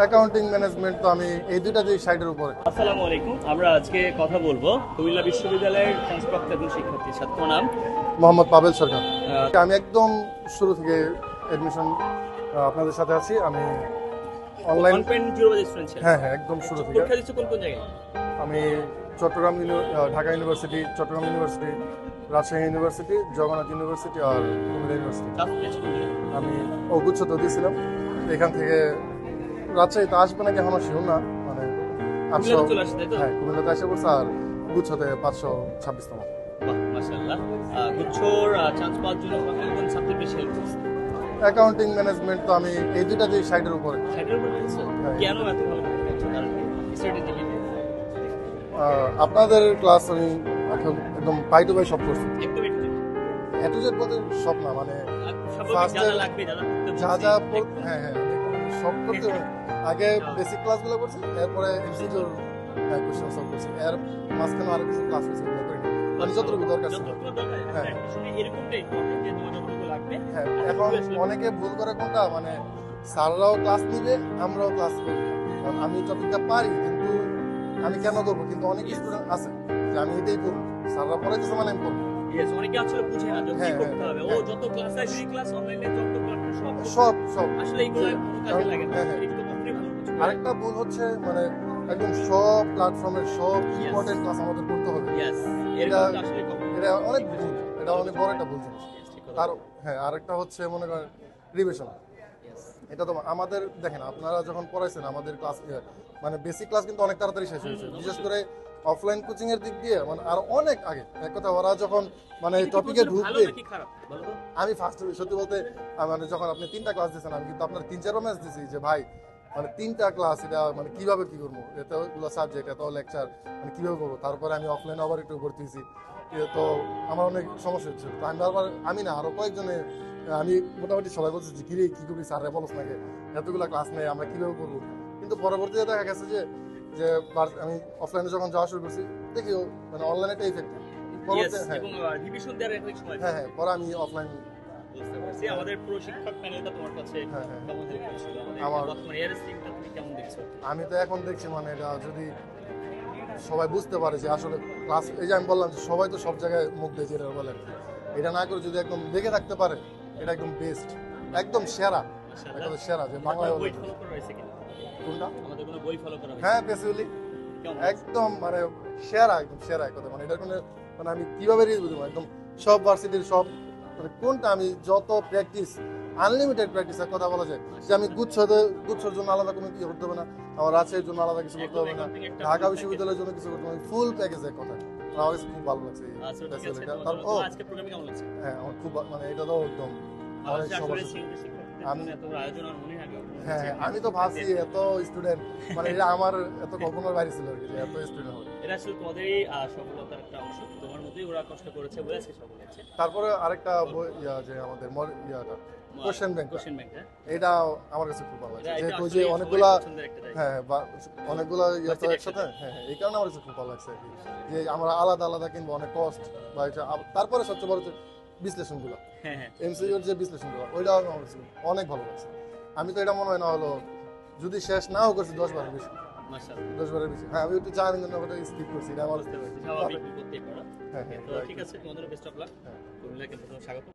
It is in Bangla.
অ্যাকাউন্টিং ম্যানেজমেন্ট তো আমি এই দুইটা যে সাইডের উপরে। আসসালামু আলাইকুম আমরা আজকে কথা বলব কুমিল্লা বিশ্ববিদ্যালয়ের ট্রান্সপ্রাপ্ত একজন শিক্ষার্থী ছাত্র নাম? মোহাম্মদ পাবেল সরকার। আমি একদম শুরু থেকে অ্যাডমিশন আপনাদের সাথে আছি। আমি অনলাইন হ্যাঁ হ্যাঁ একদম শুরু থেকে। কোন কোন জায়গায়? আমি Chattogram Dhaka university Chattogram university Rajshahi university Jagannath university আর কুমিল্লা ইউনিভার্সিটি। আমি অগুচ্ছতে দিয়েছিলাম এখান থেকে রাজশাহীতে আসবে নাকি আমার শিওর না মানে আটশো হ্যাঁ কুমিল্লাতে এসে পড়ছে আর গুচ্ছতে পাঁচশো ছাব্বিশতম। অ্যাকাউন্টিং ম্যানেজমেন্ট তো আমি এই দুইটা যে সাইডের উপরে। হ্যাঁ। কেন এত ভালো আপনাদের ক্লাস আমি এখন একদম পাই টু পাই সব করছি। একটু এটু জেড বলতে সব না মানে First যা যা হ্যাঁ হ্যাঁ। সব করতে আগে বেসিক ক্লাসগুলো করছি এরপরে এমসিকিউর কোশ্চেন সলভ করছি। এর মাঝখানে আরও কিছু ক্লাস হয়েছে ওগুলো করিনি মানে যতটুকু দরকার ছিল। হ্যাঁ। একটা সময় এরকমটাই হবে যে তোমার যতটুকু লাগবে। হ্যাঁ এখন অনেকে ভুল করে কোনটা? মানে স্যাররাও ক্লাস নিবে আমরাও ক্লাস করব কারণ আমি টপিকটা পারি কিন্তু আমি কেন করব? কিন্তু অনেক স্টুডেন্ট আছে যে আমি এটাই করব। স্যাররা পড়াইতেছে মানে আমি করব। Yes, অনেকে আসলে বুঝে না যে কি হ্যাঁ, করতে হ্যাঁ, হবে ও হ্যাঁ। যত ক্লাস হয় সেই ক্লাস অনলাইনে যত ক্লাস সব সব সব। আসলে এইগুলো কাজে লাগে না। এটা তো কখনোই ভালো কিছু আরেকটা ভুল হচ্ছে মানে একদম সব প্ল্যাটফর্মের সব ইম্পর্টেন্ট ক্লাস আমাদের করতে হবে। এটা- আসলে এটা অনেক ভুল এটা অনেক বড় একটা ভুল জিনিস। তার হ্যাঁ আরেকটা হচ্ছে মনে করেন রিভিশন এটা তো আমাদের দেখেন আপনারা যখন পড়াইছেন আমাদের ক্লাস মানে বেসিক ক্লাস কিন্তু অনেক তাড়াতাড়ি শেষ হয়েছে বিশেষ করে অফলাইন কোচিং এর দিক দিয়ে মানে আর অনেক আগে। এক কথা ওরা যখন মানে টপিকে ঢুকবে? বলো? আমি ফার্স্ট সত্যি বলতে মানে যখন আপনি তিনটা ক্লাস দিয়েছেন আমি কিন্তু আপনার তিন চারও ম্যাচ দিয়েছি যে ভাই মানে তিনটা ক্লাস এটা মানে কীভাবে কি করব? এতগুলো সাবজেক্ট এত লেকচার মানে কীভাবে করব? তারপরে আমি অফলাইনে আবার একটু ভর্তি হয়েছি। তো আমার অনেক সমস্যা হচ্ছে। তো আমি আবার আমি না আরও কয়েকজনে আমি মোটামুটি সবাই বলছি যে কিরে কি করবি? স্যার বলস নাকি এতগুলো ক্লাস নেই আমরা কীভাবে করব? কিন্তু পরবর্তীতে দেখা গেছে যে যে আমি অফলাইনে যখন যাওয়া শুরু করছি দেখি মানে অনলাইনে ইফেক্ট Yes, হ্যাঁ। হ্যাঁ হ্যাঁ পরে আমি অফলাইন। আমাদের পুরো শিক্ষক প্যানেলটা তোমার কাছে হ্যাঁ, হ্যাঁ। আমার- কেমন দেখছ? আমি তো এখন দেখছি মানে এটা যদি সবাই বুঝতে পারে যে আসলে ক্লাস এই যে আমি বললাম যে সবাই তো সব জায়গায় মুখ দিয়ে যেটা বলে এটা না করে যদি একদম দেখে থাকতে পারে এটা একদম বেস্ট একদম সেরা। একদম সেরা যে বাংলায় বই ফলো করা হয়েছে কিনা? কোনটা? আমাদের কোনো বই ফলো করা হয়েছে হ্যাঁ বেসিক্যালি একদম মানে সেরা একদম সেরা কথা মানে এটা কোনো মানে আমি কীভাবে রিজ বুঝব? একদম সব ভার্সিটির সব মানে কোনটা আমি যত প্র্যাকটিস আনলিমিটেড প্র্যাকটিসের কথা বলা যায় যে আমি গুচ্ছ গুচ্ছর জন্য আলাদা কোনো কিছু করতে হবে না আমার রাজশাহীর জন্য আলাদা কিছু করতে হবে না ঢাকা বিশ্ববিদ্যালয়ের জন্য কিছু করতে হবে ফুল প্যাকেজের কথা। আমার কাছে খুব ভালো লাগছে আচ্ছা হ্যাঁ আমার খুব মানে এটা তো একদম হয়। হ্যাঁ আমি তো ভাবছি এত স্টুডেন্ট মানে এটা আমার এত কল্পনার বাইরে ছিল যে এত স্টুডেন্ট হবে। এটা আসলে তোমাদেরই সফলতার একটা অংশ। তোমার মধ্যেই ওরা কষ্ট করেছে বলে আজকে সফল হয়েছে। তারপরে আরেকটা ইয়া যে আমাদের ইয়াটা কোশ্চেন ব্যাংক কোশ্চেন ব্যাংক হ্যাঁ? এটা আমার কাছে খুব ভালো লাগছে এটা- যে অনেকগুলা। হ্যাঁ অনেকগুলা ইয়ে তো একসাথে হ্যাঁ এই কারণে আমার কাছে খুব ভালো লাগছে যে আমরা আলাদা আলাদা কিনবো অনেক কস্ট বা এটা তারপরে সবচেয়ে বড় বিশ্লেষণগুলো। হ্যাঁ হ্যাঁ। এমসিইউর যে বিশ্লেষণগুলো ওইটা আমার কাছে অনেক ভালো লাগছে। আমি তো এটা মনে হয় না হলো যদি শেষ নাও করছি দশ বারের বেশি। দশ বারের বেশি। হ্যাঁ আমি একটু চার না ওটা স্কিপ করছি এটা আমার হ্যাঁ হ্যাঁ ঠিক আছে তোমাদের বেস্ট অফ লাক স্বাগত